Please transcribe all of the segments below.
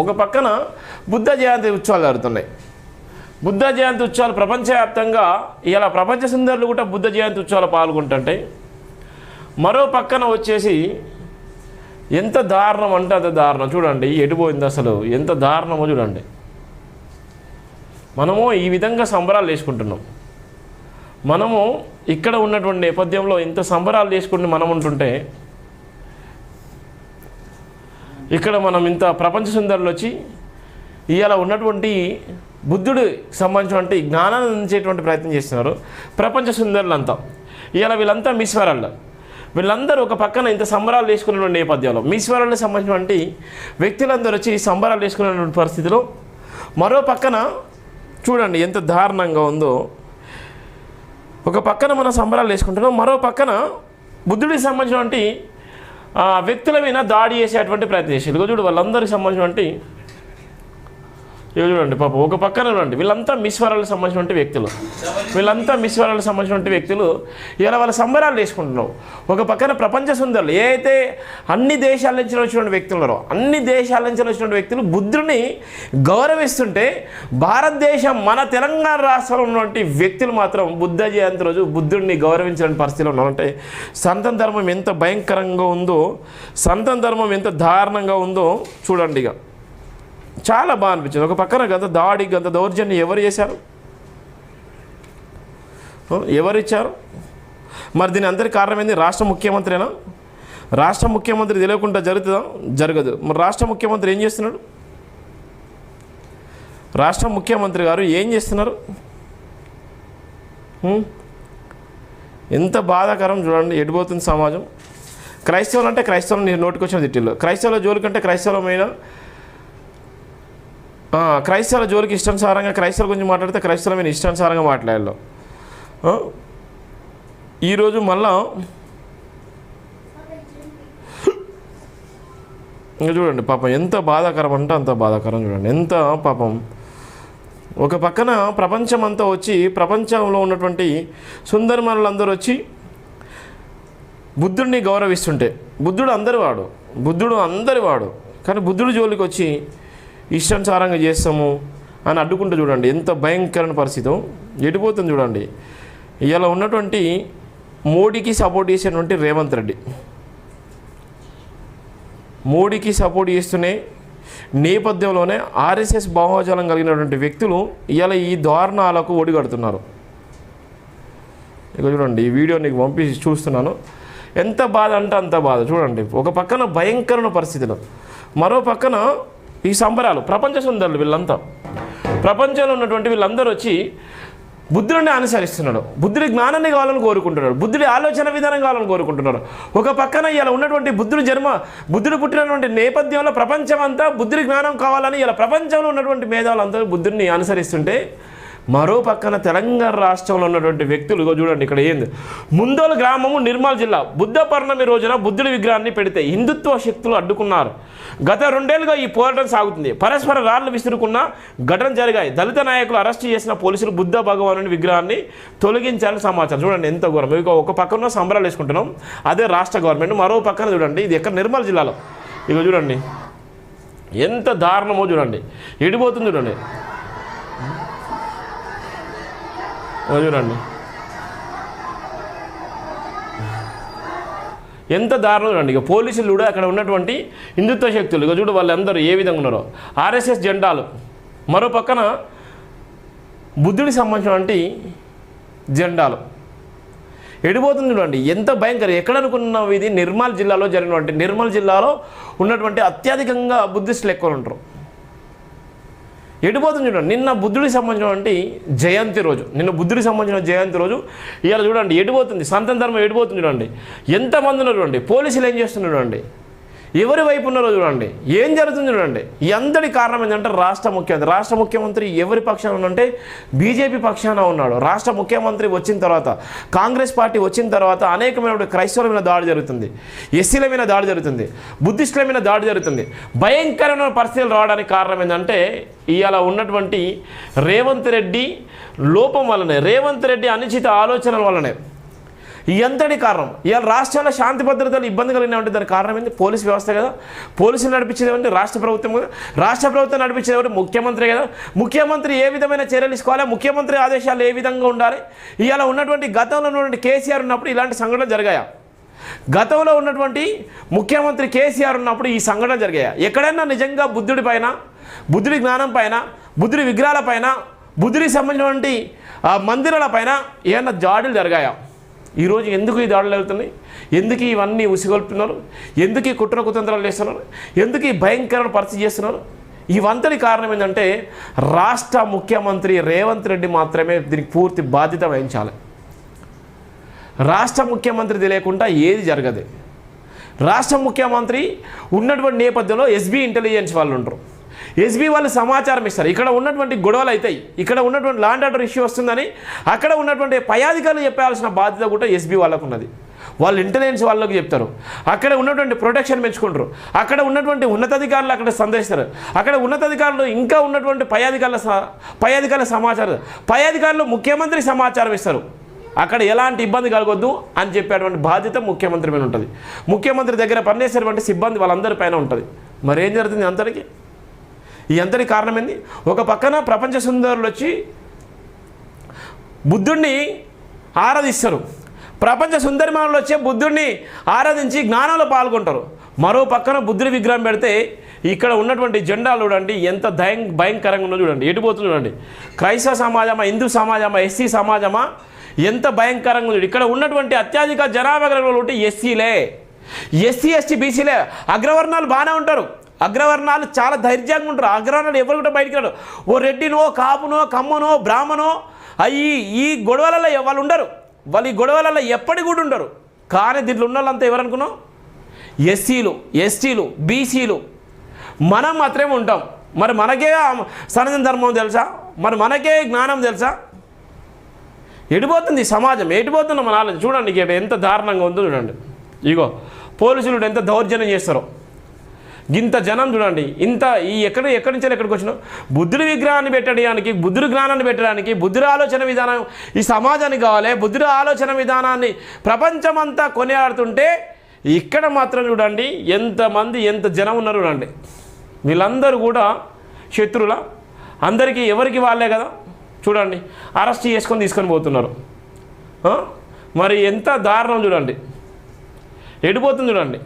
ఒక పక్కన బుద్ధ జయంతి ఉత్సవాలు జరుగుతున్నాయి. బుద్ధ జయంతి ఉత్సవాలు ప్రపంచవ్యాప్తంగా ఇలా ప్రపంచ సుందరులు కూడా బుద్ధ జయంతి ఉత్సవాలు పాల్గొంటుంటే మరో పక్కన వచ్చేసి ఎంత దారుణం అంటే అంత దారుణం. చూడండి ఎడిపోయింది అసలు? ఎంత దారుణమో చూడండి. మనము ఈ విధంగా సంబరాలు చేసుకుంటున్నాం. మనము ఇక్కడ ఉన్నటువంటి నేపథ్యంలో ఇంత సంబరాలు చేసుకుంటూ మనం ఉంటుంటే ఇక్కడ మనం ఇంత ప్రపంచ సుందరులు వచ్చి ఇవాళ ఉన్నటువంటి బుద్ధుడు సంబంధించినటువంటి జ్ఞానాన్ని అందించేటువంటి ప్రయత్నం చేస్తున్నారు. ప్రపంచ సుందరులంతా. ఇవాళ వీళ్ళంతా మీశ్వరాళ్ళు. వరల్డ్ వీళ్ళందరూ ఒక పక్కన ఇంత సంబరాలు వేసుకున్నటువంటి నేపథ్యంలో మిస్ సంబంధించినటువంటి వ్యక్తులందరూ వచ్చి సంబరాలు వేసుకునేటువంటి పరిస్థితిలో మరో పక్కన చూడండి ఎంత దారుణంగా ఉందో. ఒక పక్కన మనం సంబరాలు వేసుకుంటున్నాం మరో పక్కన బుద్ధుడికి సంబంధించినటువంటి వ్యక్తుల మీద దాడి చేసేటువంటి ప్రయత్నం చేసేది. ఇదిగో చూడు వాళ్ళందరికి సంబంధించినటువంటి ఇవి చూడండి పాప ఒక పక్కన చూడండి వీళ్ళంతా మిస్వరాలకు సంబంధించినటువంటి వ్యక్తులు. వీళ్ళంతా మిస్వరాలకు సంబంధించినటువంటి వ్యక్తులు. ఇలా వాళ్ళ సంబరాలు చేసుకుంటున్నావు ఒక పక్కన ప్రపంచ సుందరులు ఏ అయితే అన్ని దేశాల నుంచి వచ్చినటువంటి వ్యక్తులు ఉన్నారో అన్ని దేశాల నుంచి వచ్చినటువంటి వ్యక్తులు బుద్ధుడిని గౌరవిస్తుంటే భారతదేశం మన తెలంగాణ రాష్ట్రంలో ఉన్నటువంటి వ్యక్తులు మాత్రం బుద్ధ జయంతి రోజు బుద్ధుడిని గౌరవించిన పరిస్థితిలో ఉన్నారంటే సంతం ధర్మం ఎంత భయంకరంగా ఉందో సంతం ధర్మం ఎంత దారుణంగా ఉందో చూడండి ఇక. చాలా బాగా అనిపించింది. ఒక పక్కన గత దాడి గత దౌర్జన్యం ఎవరు చేశారు? ఎవరిచ్చారు ఎవరు ఇచ్చారు? మరి దీని అందరి కారణం ఏంది? రాష్ట్ర ముఖ్యమంత్రినా రాష్ట్ర ముఖ్యమంత్రి తెలియకుండా జరుగుతుందా? జరగదు. మరి రాష్ట్ర ముఖ్యమంత్రి ఏం చేస్తున్నాడు? రాష్ట్ర ముఖ్యమంత్రి గారు ఏం చేస్తున్నారు? ఎంత బాధాకరం చూడండి. ఎడిపోతుంది సమాజం. క్రైస్తవులు అంటే క్రైస్తవులు నేను నోటికొచ్చిన తిట్టిల్లో. క్రైస్తవుల జోలికంటే అంటే క్రైస్తవుల జోలికి ఇష్టానుసారంగా క్రైస్తవుల గురించి మాట్లాడితే క్రైస్తవుల మీద ఇష్టానుసారంగా మాట్లాడాలి. ఈరోజు మళ్ళా ఇంకా చూడండి పాపం ఎంత బాధాకరం అంటే అంత బాధాకరం చూడండి. ఎంత పాపం. ఒక పక్కన ప్రపంచం అంతా వచ్చి ప్రపంచంలో ఉన్నటువంటి సుందరమనులందరూ వచ్చి బుద్ధుడిని గౌరవిస్తుంటే బుద్ధుడు అందరి వాడు బుద్ధుడు అందరి వాడు కానీ బుద్ధుడు జోలికి వచ్చి ఇష్టానుసారంగా చేస్తాము అని అడ్డుకుంటూ చూడండి ఎంత భయంకరమైన పరిస్థితి ఎడిపోతుంది చూడండి. ఇలా ఉన్నటువంటి మోడీకి సపోర్ట్ చేసేటువంటి రేవంత్ రెడ్డి. మోడీకి సపోర్ట్ చేస్తూనే నేపథ్యంలోనే ఆర్ఎస్ఎస్ భావజాలం కలిగినటువంటి వ్యక్తులు ఇలా ఈ దారుణాలకు ఒడిగడుతున్నారు. ఇక చూడండి ఈ వీడియో నీకు పంపించి చూస్తున్నాను. ఎంత బాధ అంటే అంత బాధ. చూడండి ఒక పక్కన భయంకరమైన పరిస్థితులు. మరో పక్కన ఈ సంబరాలు ప్రపంచ సుందరులు వీళ్ళంతా. ప్రపంచంలో ఉన్నటువంటి వీళ్ళందరూ వచ్చి బుద్ధుడిని అనుసరిస్తున్నాడు బుద్ధుడి జ్ఞానాన్ని కావాలని కోరుకుంటున్నాడు బుద్ధుడి ఆలోచన విధానం కావాలని కోరుకుంటున్నాడు ఒక పక్కన ఇలా ఉన్నటువంటి బుద్ధుడి జన్మ బుద్ధుడు పుట్టినటువంటి నేపథ్యంలో ప్రపంచం అంతా బుద్ధుడి జ్ఞానం కావాలని ఇలా ప్రపంచంలో ఉన్నటువంటి మేధావులంతా బుద్ధుడిని అనుసరిస్తుంటే మరో పక్కన తెలంగాణ రాష్ట్రంలో ఉన్నటువంటి వ్యక్తులు ఇగో చూడండి ఇక్కడ ఏంది? ముందోలు గ్రామము నిర్మల్ జిల్లా. బుద్ధ పౌర్ణమి రోజున బుద్ధుడి విగ్రహాన్ని పెడితే హిందుత్వ శక్తులు అడ్డుకున్నారు. గత రెండేళ్ళుగా ఈ పోరాటం సాగుతుంది. పరస్పర రాళ్ళు విసురుకున్న ఘటన జరిగాయి. దళిత నాయకులు అరెస్ట్ చేసిన పోలీసులు బుద్ధ భగవానుని విగ్రహాన్ని తొలగించాలని సమాచారం. చూడండి ఎంత ఘోరం. ఇక ఒక పక్కన సంబరాలు వేసుకుంటున్నాం. అదే రాష్ట్ర గవర్నమెంట్. మరో పక్కన చూడండి. ఇది ఎక్కడ? నిర్మల్ జిల్లాలో. ఇక చూడండి. ఎంత దారుణమో చూడండి. ఎడిపోతుంది చూడండి ఇగో చూడండి. ఎంత దారుణం చూడండి. ఇక పోలీసులు కూడా అక్కడ ఉన్నటువంటి హిందుత్వ శక్తులు. ఇక చూడు వాళ్ళందరూ ఏ విధంగా ఉన్నారో. ఆర్ఎస్ఎస్ జెండాలు. మరో పక్కన బుద్ధుడికి సంబంధించినటువంటి జెండాలు. ఎడిపోతుంది చూడండి. ఎంత భయంకరం. ఎక్కడ అనుకున్నావు ఇది? నిర్మల్ జిల్లాలో జరిగినటువంటి నిర్మల్ జిల్లాలో ఉన్నటువంటి అత్యధికంగా బుద్ధిస్టులు ఎక్కువ ఉంటారు. ఎడిపోతుంది చూడండి. నిన్న బుద్ధుడికి సంబంధించినటువంటి జయంతి రోజు. నిన్న బుద్ధుడికి సంబంధించిన జయంతి రోజు. ఇవాళ చూడండి ఎడిపోతుంది. సంతం ధర్మం ఎడిపోతుంది చూడండి. ఎంతమంది ఉన్నారు చూడండి? పోలీసులు ఏం చేస్తున్నారు చూడండి? ఎవరి వైపు ఉన్నారో చూడండి. ఏం జరుగుతుంది చూడండి. ఈ అందరి కారణం ఏంటంటే రాష్ట్ర ముఖ్యమంత్రి. రాష్ట్ర ముఖ్యమంత్రి ఎవరి పక్షాన ఉన్నంటే బీజేపీ పక్షాన ఉన్నాడు. రాష్ట్ర ముఖ్యమంత్రి వచ్చిన తర్వాత కాంగ్రెస్ పార్టీ వచ్చిన తర్వాత అనేకమైన క్రైస్తవుల మీద దాడి జరుగుతుంది. ఎస్సీల మీద దాడి జరుగుతుంది. బుద్ధిస్టుల మీద దాడి జరుగుతుంది. భయంకరమైన పరిస్థితులు రావడానికి కారణం ఏంటంటే ఇవాళ ఉన్నటువంటి రేవంత్ రెడ్డి లోపం వల్లనే రేవంత్ రెడ్డి అనుచిత ఆలోచనల వల్లనే ఎంతటి కారణం? ఇవాళ రాష్ట్రంలో శాంతి భద్రతలు ఇబ్బంది కలిగిన ఉంటే దానికి కారణం ఏంటి పోలీస్ వ్యవస్థ కదా. పోలీసులు నడిపించేది ఏమంటే రాష్ట్ర ప్రభుత్వం కదా. రాష్ట్ర ప్రభుత్వం నడిపించేది ఏమంటే ముఖ్యమంత్రి కదా. ముఖ్యమంత్రి ఏ విధమైన చర్యలు తీసుకోవాలి? ముఖ్యమంత్రి ఆదేశాలు ఏ విధంగా ఉండాలి? ఇవాళ ఉన్నటువంటి గతంలో ఉన్నటువంటి కేసీఆర్ ఉన్నప్పుడు ఇలాంటి సంఘటనలు జరిగాయా? గతంలో ఉన్నటువంటి ముఖ్యమంత్రి కేసీఆర్ ఉన్నప్పుడు ఈ సంఘటన జరిగాయి? ఎక్కడైనా నిజంగా బుద్ధుడి పైన బుద్ధుడి జ్ఞానం పైన బుద్ధుడి విగ్రహాల పైన బుద్ధుడికి సంబంధించినటువంటి మందిరాల పైన ఏమైనా దాడులు జరిగాయా? ఈరోజు ఎందుకు ఈ దాడులు వెళ్తున్నాయి ఎందుకు ఇవన్నీ ఉసిగొల్పుతున్నారు? ఎందుకు ఈ కుట్ర కుతంత్రాలు చేస్తున్నారు? ఎందుకు ఈ భయంకరమైన పరిస్థితి చేస్తున్నారు? ఇవంతటి కారణం ఏంటంటే రాష్ట్ర ముఖ్యమంత్రి రేవంత్ రెడ్డి మాత్రమే దీనికి పూర్తి బాధ్యత వహించాలి. రాష్ట్ర ముఖ్యమంత్రి తెలియకుండా ఏది జరగదు. రాష్ట్ర ముఖ్యమంత్రి ఉన్నటువంటి నేపథ్యంలో ఎస్బీ ఇంటెలిజెన్స్ వాళ్ళు ఉంటారు. ఎస్బీ వాళ్ళు సమాచారం ఇస్తారు. ఇక్కడ ఉన్నటువంటి గొడవలు అవుతాయి. ఇక్కడ ఉన్నటువంటి లాండ్ ఆర్డర్ ఇష్యూ వస్తుందని అక్కడ ఉన్నటువంటి పై అధికారులు చెప్పాల్సిన బాధ్యత కూడా ఎస్బీ వాళ్ళకు ఉన్నది. వాళ్ళు ఇంటెలిజెన్స్ వాళ్ళకి చెప్తారు. అక్కడ ఉన్నటువంటి ప్రొటెక్షన్ పెంచుకుంటారు. అక్కడ ఉన్నటువంటి ఉన్నతాధికారులు అక్కడ సందేశిస్తారు అక్కడ ఉన్నతాధికారులు ఇంకా ఉన్నటువంటి పై అధికారుల స- పై అధికారుల సమాచారం. పై అధికారులు ముఖ్యమంత్రి సమాచారం ఇస్తారు. అక్కడ ఎలాంటి ఇబ్బంది కలగొద్దు అని చెప్పేటువంటి బాధ్యత ముఖ్యమంత్రి మీద ఉంటుంది. ముఖ్యమంత్రి దగ్గర పనిచేసేటువంటి సిబ్బంది వాళ్ళందరి పైన ఉంటుంది. మరేం జరుగుతుంది అంతటికి? ఈ అంతటి కారణం ఏంది? ఒక పక్కన ప్రపంచ సుందరులు వచ్చి బుద్ధుడిని ఆరాధిస్తారు. ప్రపంచ సుందరిమానులు వచ్చే బుద్ధుడిని ఆరాధించి జ్ఞానంలో పాల్గొంటారు. మరో పక్కన బుద్ధుడి విగ్రహం పెడితే ఇక్కడ ఉన్నటువంటి జెండాలు చూడండి ఎంత భయం భయంకరంగా ఉన్నదో చూడండి. ఎటుపోతుంది చూడండి. క్రైస్తవ సమాజమా హిందూ సమాజమా ఎస్సీ సమాజమా ఎంత భయంకరంగా ఉంది ఇక్కడ ఉన్నటువంటి అత్యధిక జనాభా కలిగిన ఉంటే ఎస్సీలే. SC ST బీసీలే. అగ్రవర్ణాలు బాగానే ఉంటారు. అగ్రవర్ణాలు చాలా ధైర్యంగా ఉంటారు. అగ్రవర్ణాలు ఎవరు కూడా బయటికి రాడు ఓ రెడ్డినో కాపునో కమ్మనో బ్రాహ్మణో అయ్యి ఈ గొడవలలో వాళ్ళు ఉండరు. వాళ్ళు ఈ గొడవలలో ఎప్పటి కూడా ఉండరు. కానీ దీంట్లో ఉన్న వాళ్ళంతా ఎవరనుకున్నాం ఎస్సీలు ఎస్టీలు బీసీలు. మనం మాత్రమే ఉంటాం. మరి మనకే సనాతన ధర్మం తెలుసా? మరి మనకే జ్ఞానం తెలుసా? ఎడిపోతుంది సమాజం. ఎడిపోతున్న మన ఆలోచన. చూడండి ఇక్కడ ఎంత దారుణంగా ఉందో చూడండి. ఇగో పోలీసులు ఎంత దౌర్జన్యం చేస్తారో. ఇంత జనం చూడండి. ఇంత ఈ ఎక్కడ ఎక్కడి నుంచి ఎక్కడికి వచ్చినా బుద్ధుడి విగ్రహాన్ని పెట్టడానికి బుద్ధుడి జ్ఞానాన్ని పెట్టడానికి బుద్ధుడి ఆలోచన విధానం ఈ సమాజానికి కావాలి బుద్ధుడి ఆలోచన విధానాన్ని ప్రపంచమంతా కొనియాడుతుంటే ఇక్కడ మాత్రం చూడండి ఎంతమంది ఎంత జనం ఉన్నారు చూడండి. వీళ్ళందరూ కూడా శత్రుల అందరికీ ఎవరికి వాళ్ళే కదా? చూడండి అరెస్ట్ చేసుకొని తీసుకొని పోతున్నారు. మరి ఎంత దారుణం చూడండి. ఎడిపోతుంది చూడండి.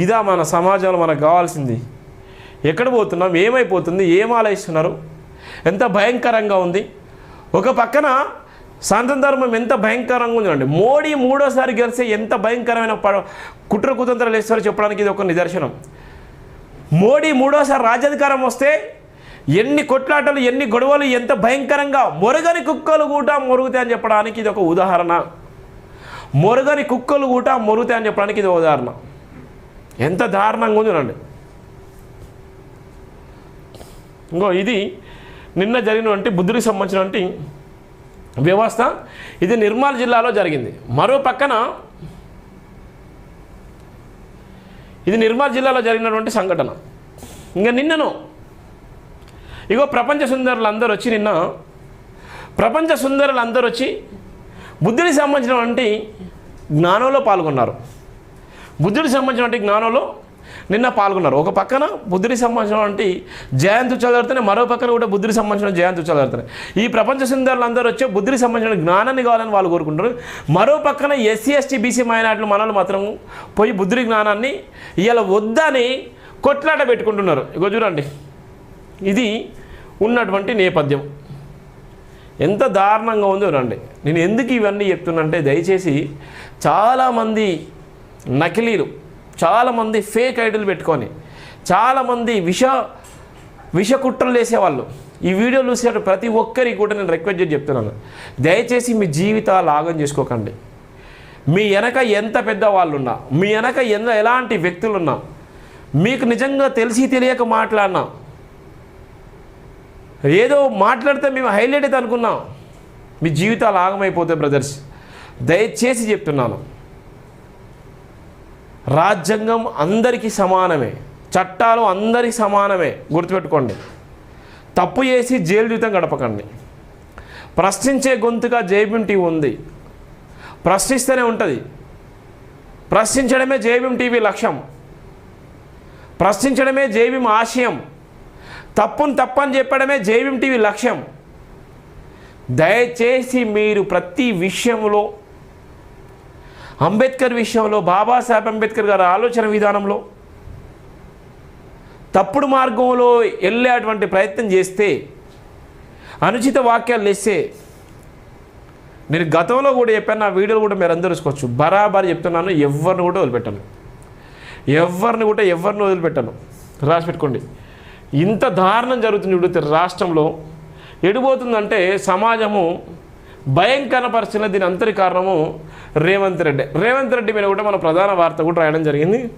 ఇదా మన సమాజంలో మనకు కావాల్సింది. ఎక్కడ పోతున్నాం? ఏమైపోతుంది? ఏం ఆలోచిస్తున్నారు? ఎంత భయంకరంగా ఉంది? ఒక పక్కన సనాతన ధర్మం ఎంత భయంకరంగా ఉందండి. చూడండి మోడీ మూడోసారి గెలిస్తే ఎంత భయంకరమైన కుట్ర కుతంత్రాలు వేస్తారో చెప్పడానికి ఇది ఒక నిదర్శనం. మోడీ మూడోసారి రాజ్యాధికారం వస్తే ఎన్ని కొట్లాటలు ఎన్ని గొడవలు ఎంత భయంకరంగా మొరగని కుక్కలు కూడా మొరుగుతాయని చెప్పడానికి ఇది ఒక ఉదాహరణ. మొరగని కుక్కలు కూడా మొరుగుతాయని చెప్పడానికి ఇది ఉదాహరణ. ఎంత దారుణంగా ఉంది చూడండి. ఇంకో ఇది నిన్న జరిగినటువంటి బుద్ధుడికి సంబంధించినటువంటి వ్యవస్థ. ఇది నిర్మల్ జిల్లాలో జరిగింది. మరో పక్కన ఇది నిర్మల్ జిల్లాలో జరిగినటువంటి సంఘటన. ఇంకా నిన్నను ఇగో ప్రపంచ సుందరులు అందరూ వచ్చి నిన్న ప్రపంచ సుందరులు అందరూ వచ్చి బుద్ధుడికి సంబంధించినటువంటి జ్ఞానంలో పాల్గొన్నారు. బుద్ధుడికి సంబంధించినటువంటి జ్ఞానంలో నిన్న పాల్గొన్నారు. ఒక పక్కన బుద్ధుడికి సంబంధించినటువంటి జయంతి చదువుతున్నాయి మరో పక్కన కూడా బుద్ధుడికి సంబంధించిన జయంతి చదువుతున్నాయి ఈ ప్రపంచ సుందరులు అందరూ వచ్చే బుద్ధుడికి సంబంధించిన జ్ఞానాన్ని కావాలని వాళ్ళు కోరుకుంటారు. మరో పక్కన ఎస్సీ ఎస్టీ బీసీ మైనార్టీలు మనలు మాత్రం పోయి బుద్ధుడి జ్ఞానాన్ని ఇలా వద్దని కొట్లాట పెట్టుకుంటున్నారు. ఇగో చూడండి. ఇది ఉన్నటువంటి నేపథ్యం. ఎంత దారుణంగా ఉందో రండి నేను ఎందుకు ఇవన్నీ చెప్తున్నానంటే దయచేసి చాలామంది నకిలీలు. చాలామంది ఫేక్ ఐడీలు పెట్టుకొని చాలామంది విష విష కుట్రలు వేసేవాళ్ళు ఈ వీడియో చూసే ప్రతి ఒక్కరికి కూడా నేను రిక్వెస్ట్ చేసి చెప్తున్నాను. దయచేసి మీ జీవితాలు ఆగం చేసుకోకండి. మీ వెనక ఎంత పెద్ద వాళ్ళు ఉన్నా మీ వెనక ఎంత ఎలాంటి వ్యక్తులు ఉన్నా మీకు నిజంగా తెలిసి తెలియక మాట్లాడినా ఏదో మాట్లాడితే మేము హైలైట్ అయితే అనుకున్నాం మీ జీవితాలు ఆగమైపోతాయి బ్రదర్స్. దయచేసి చెప్తున్నాను. రాజ్యాంగం అందరికీ సమానమే చట్టాలు అందరికీ సమానమే గుర్తుపెట్టుకోండి. తప్పు చేసి జైలు జీవితం గడపకండి. ప్రశ్నించే గొంతుగా జైబింటి ఉంది. ప్రశ్నిస్తూనే ఉంటుంది. ప్రశ్నించడమే జేబీఎం టీవీ లక్ష్యం. ప్రశ్నించడమే జేబీఎం ఆశయం. తప్పును తప్పని చెప్పడమే జేబీఎం టీవీ లక్ష్యం. దయచేసి మీరు ప్రతి విషయంలో అంబేద్కర్ విషయంలో బాబాసాహెబ్ అంబేద్కర్ గారి ఆలోచన విధానంలో తప్పుడు మార్గంలో వెళ్ళేటువంటి ప్రయత్నం చేస్తే అనుచిత వాక్యాలు వేస్తే నేను గతంలో కూడా చెప్పాను నా వీడియోలు కూడా మీరు అందరూ చూసుకోవచ్చు. బరాబర్ చెప్తున్నాను ఎవరిని కూడా వదిలిపెట్టాను. ఎవరిని కూడా ఎవరిని వదిలిపెట్టాను. రాసి పెట్టుకోండి. ఇంత దారుణం జరుగుతుంది చూడితే రాష్ట్రంలో. ఎడిపోతుందంటే సమాజము భయం కనపరిచిన దీని అంతటి కారణము రేవంత్ రెడ్డి. రేవంత్ రెడ్డి మీద కూడా మన ప్రధాన వార్త కూడా రాయడం జరిగింది.